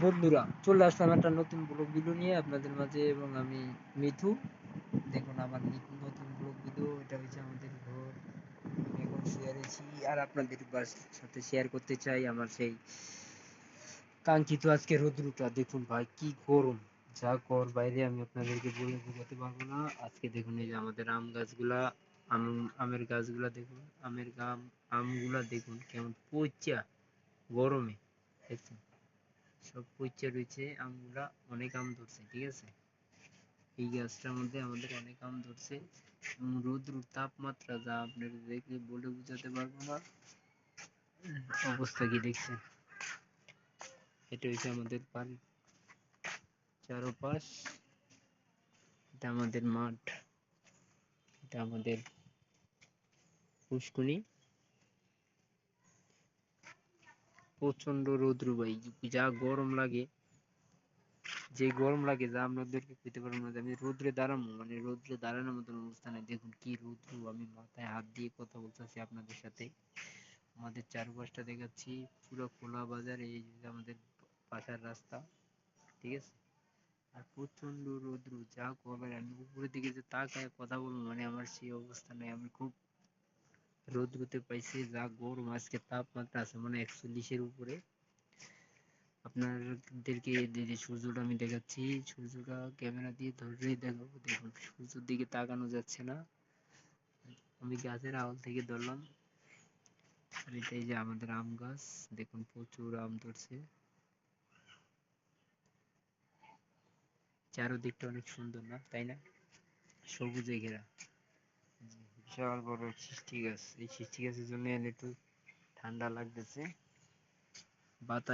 বন্ধুরা, চলে আসলাম একটা নতুন ব্লগ ভিডিও নিয়ে আপনাদের মাঝে এবং আমি মিথু। দেখুন আমার নতুন ব্লগ ভিডিও এটা হচ্ছে আমাদের ঘর। এখন শেয়ারেছি আর আপনাদের সাথে শেয়ার করতে চাই আমার সেই কাঙ্ক্ষিত আজকে রোদ্রুটা। দেখুন ভাই, কি গরম। যা কর বাইরে, আমি আপনাদেরকে বলে বোঝাতে পারব না। আজকে দেখুন এই যে আমাদের আম গাছগুলা, আম, আমের গাছগুলা দেখুন, আমের গাম, আমগুলা দেখুন কেমন পচা গরমে। দেখছেন? সব পচে রয়েছে আমগুলা অনেক আম ধরছে, ঠিক আছে? এই গাছটার মধ্যে আমাদের অনেক আম ধরছে। এবং রৌদ্রুর তাপমাত্রা যা আপনাদের দেখলে বলে বোঝাতে পারব না। অবস্থা কি দেখছেন? এটা হচ্ছে আমাদের বাড়ির চারপাশ। এটা আমাদের মাঠ। এটা আমাদের পুষ্কুনি প্রচণ্ড রৌদ্র ভাই, যা গরম লাগে। যে গরম লাগে, যা আপনাদেরকে পেতে পারব না। আমি রোদ্রে দাঁড়াবো মানে রোদ্রে দাঁড়ানোর মতন অবস্থা নেই। দেখুন কি রৌদ্র, আমি মাথায় হাত দিয়ে কথা বলতেছি আপনাদের সাথে। আমাদের চারপাশটা দেখাচ্ছি, পুরো খোলা বাজার, এই যে আমাদের পাশার রাস্তা, ঠিক আছে? আর প্রচণ্ড রৌদ্র, যা করবে আমি উপরের দিকে যে তাকায় কথা বলব মানে আমার সেই অবস্থা নেই। আমি খুব রৌদ্রতে পাইছি, যা গরম আজকে তাপমাত্রা আছে মানে একচল্লিশের উপরে। আপনাদেরকে যে সূর্যটা আমি দেখাচ্ছি, সূর্যটা ক্যামেরা দিয়ে ধরে দেখাবো। দেখুন, সূর্যের দিকে তাকানো যাচ্ছে না। আমি গাছের আড়াল থেকে ধরলাম। আর এটা এই যে আমাদের আম গাছ, দেখুন প্রচুর আম ধরছে। চারদিকটা অনেক সুন্দর না, তাই না? সবুজে ঘেরা। বিশাল বড় সৃষ্টি গাছ এই সৃষ্টি গাছের জন্য একটু ঠান্ডা লাগতেছে। বাতাস